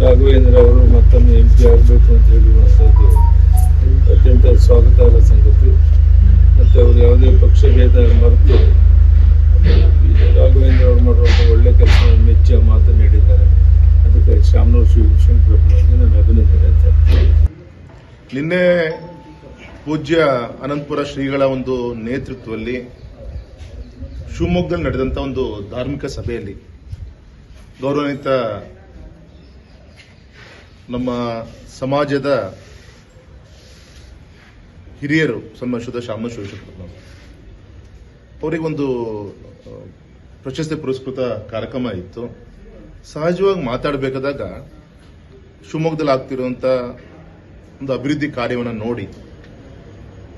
ರಾಘವೇಂದ್ರ ಅವರು ಮತ್ತೊಮ್ಮೆ M P ಆಗಬೇಕು ಅಂತ ಹೇಳುವಂಥದ್ದು ಅತ್ಯಂತ ಸ್ವಾಗತಾರ್ಹ ಸಂಗತಿ. ಮತ್ತು ಅವರು ಯಾವುದೇ ಪಕ್ಷಭೇದ ಮರೆತು ಈ ರಾಘವೇಂದ್ರ ಅವರು ಮಾಡುವಂಥ ಒಳ್ಳೆ ಕೆಲಸ ಮೆಚ್ಚಿ ಮಾತು ಮಾತನ್ನು ಹೇಳಿದ್ದಾರೆ. ಅದಕ್ಕೆ ಶಾಮನೂರು ಶಿವಶಂಕರಪ್ಪನವರಿಗೆ ನಾನು ಅಭಿನಂದನೆ ಅಂತ. ನಿನ್ನೆ ಪೂಜ್ಯ ಅನಂತಪುರ ಶ್ರೀಗಳ ಒಂದು ನೇತೃತ್ವದಲ್ಲಿ ಶಿವಮೊಗ್ಗದಲ್ಲಿ ನಡೆದಂತ ಒಂದು ಧಾರ್ಮಿಕ ಸಭೆಯಲ್ಲಿ ಗೌರವಾನ್ವಿತ ನಮ್ಮ ಸಮಾಜದ ಹಿರಿಯರು ಸನ್ಮಾನಿಸಿದ ಶಾಮ ಶಿವಶಂಕರಪ್ಪನವರು ಅವರಿಗೊಂದು ಪ್ರಶಸ್ತಿ ಪುರಸ್ಕೃತ ಕಾರ್ಯಕ್ರಮ ಇತ್ತು. ಸಹಜವಾಗಿ ಮಾತಾಡಬೇಕಾದಾಗ ಶಿವಮೊಗ್ಗದಲ್ಲಿ ಆಗ್ತಿರುವಂತ ಒಂದು ಅಭಿವೃದ್ಧಿ ಕಾರ್ಯವನ್ನು ನೋಡಿ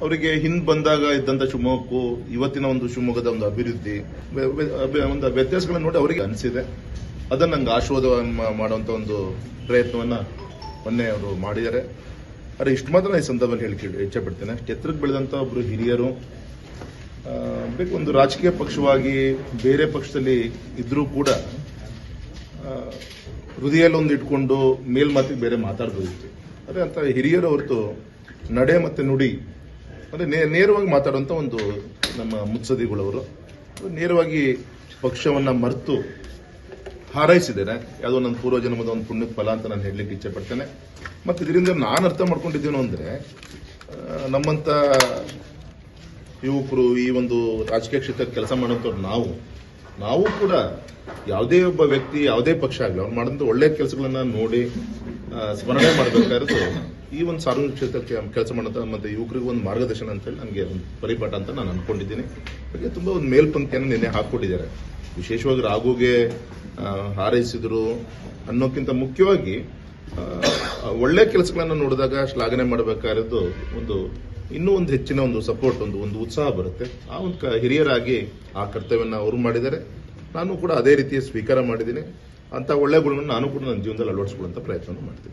ಅವರಿಗೆ ಹಿಂದ್ ಬಂದಾಗ ಇದ್ದಂತ ಶಿವಮೊಗ್ಗಕ್ಕೂ ಇವತ್ತಿನ ಒಂದು ಶಿವಮೊಗ್ಗದ ಒಂದು ಅಭಿವೃದ್ಧಿ ಒಂದು ವ್ಯತ್ಯಾಸಗಳನ್ನ ನೋಡಿ ಅವರಿಗೆ ಅನಿಸಿದೆ. ಅದನ್ನ ನಂಗೆ ಆಶೀರ್ವಾದ ಮಾಡುವಂತ ಒಂದು ಪ್ರಯತ್ನವನ್ನ ಮೊನ್ನೆ ಅವರು ಮಾಡಿದ್ದಾರೆ. ಆದರೆ ಇಷ್ಟು ಮಾತ್ರ ಈ ಸಂದರ್ಭದಲ್ಲಿ ಹೇಳಿ ಇಚ್ಛೆ ಪಡ್ತೇನೆ ಎತ್ತರಕ್ಕೆ ಬೆಳೆದಂತ ಒಬ್ರು ಹಿರಿಯರು ಬೇಕು ಒಂದು ರಾಜಕೀಯ ಪಕ್ಷವಾಗಿ ಬೇರೆ ಪಕ್ಷದಲ್ಲಿ ಇದ್ರೂ ಕೂಡ ಹೃದಯಲ್ಲಿ ಒಂದು ಇಟ್ಕೊಂಡು ಮೇಲ್ಮಾತಿಗೆ ಬೇರೆ ಮಾತಾಡ್ಬೋದಿತ್ತು ಅದೇ ಅಂತ ಹಿರಿಯರು ಹೊರತು ನಡೆ ಮತ್ತೆ ನುಡಿ ಅಂದ್ರೆ ನೇರವಾಗಿ ಮಾತಾಡುವಂತ ಒಂದು ನಮ್ಮ ಮುತ್ಸದಿಗಳವರು ನೇರವಾಗಿ ಪಕ್ಷವನ್ನ ಮರೆತು ಹಾರೈಸಿದ್ದೇನೆ. ಯಾವುದೋ ನನ್ನ ಪೂರ್ವಜನ್ಮದ ಒಂದು ಪುಣ್ಯದ ಫಲ ಅಂತ ನಾನು ಹೇಳಲಿಕ್ಕೆ ಇಚ್ಛೆ ಪಡ್ತೇನೆ ಮತ್ತೆ ಇದರಿಂದ ನಾನು ಅರ್ಥ ಮಾಡ್ಕೊಂಡಿದ್ದೇನು ಅಂದ್ರೆ ನಮ್ಮಂಥ ಯುವಕರು ಈ ಒಂದು ರಾಜಕೀಯ ಕ್ಷೇತ್ರಕ್ಕೆ ಕೆಲಸ ಮಾಡುವಂಥವ್ರು ನಾವು. ನಾವು ಕೂಡ ಯಾವುದೇ ಒಬ್ಬ ವ್ಯಕ್ತಿ ಯಾವುದೇ ಪಕ್ಷ ಆಗಲಿ ಅವ್ರು ಮಾಡಿದಂಥ ಒಳ್ಳೆಯ ಕೆಲಸಗಳನ್ನ ನೋಡಿ ಸ್ಮರಣೆ ಮಾಡಬೇಕಾದ್ರೆ ಈ ಒಂದು ಸಾರ್ವಜನಿಕ ಕ್ಷೇತ್ರಕ್ಕೆ ಕೆಲಸ ಮಾಡೋಂಥ ಮತ್ತೆ ಯುವಕರಿಗೆ ಒಂದು ಮಾರ್ಗದರ್ಶನ ಅಂತ ಹೇಳಿ ನನಗೆ ಒಂದು ಪರಿಪಾಠ ಅಂತ ನಾನು ಅನ್ಕೊಂಡಿದ್ದೀನಿ. ಹಾಗೆ ತುಂಬಾ ಒಂದು ಮೇಲ್ಪಂಕ್ತಿಯನ್ನು ನಿನ್ನೆ ಹಾಕೊಟ್ಟಿದ್ದಾರೆ ವಿಶೇಷವಾಗಿ ರಾಘುಗೆ ಹಾರೈಸಿದ್ರು ಅನ್ನೋಕ್ಕಿಂತ ಮುಖ್ಯವಾಗಿ ಒಳ್ಳೆ ಕೆಲಸಗಳನ್ನು ನೋಡಿದಾಗ ಶ್ಲಾಘನೆ ಮಾಡಬೇಕಾಗಿರೋದು ಒಂದು ಇನ್ನೂ ಒಂದು ಹೆಚ್ಚಿನ ಒಂದು ಸಪೋರ್ಟ್ ಒಂದು ಒಂದು ಉತ್ಸಾಹ ಬರುತ್ತೆ. ಆ ಒಂದು ಹಿರಿಯರಾಗಿ ಆ ಕರ್ತವ್ಯನ ಅವರು ಮಾಡಿದ್ದಾರೆ. ನಾನು ಕೂಡ ಅದೇ ರೀತಿಯ ಸ್ವೀಕಾರ ಮಾಡಿದ್ದೀನಿ. ಅಂತ ಒಳ್ಳೆ ಗುಣಗಳನ್ನು ನಾನು ಕೂಡ ನನ್ನ ಜೀವನದಲ್ಲಿ ಅಳವಡಿಸ್ಕೊಳ್ಳುವಂತ ಪ್ರಯತ್ನ ಮಾಡ್ತೀನಿ.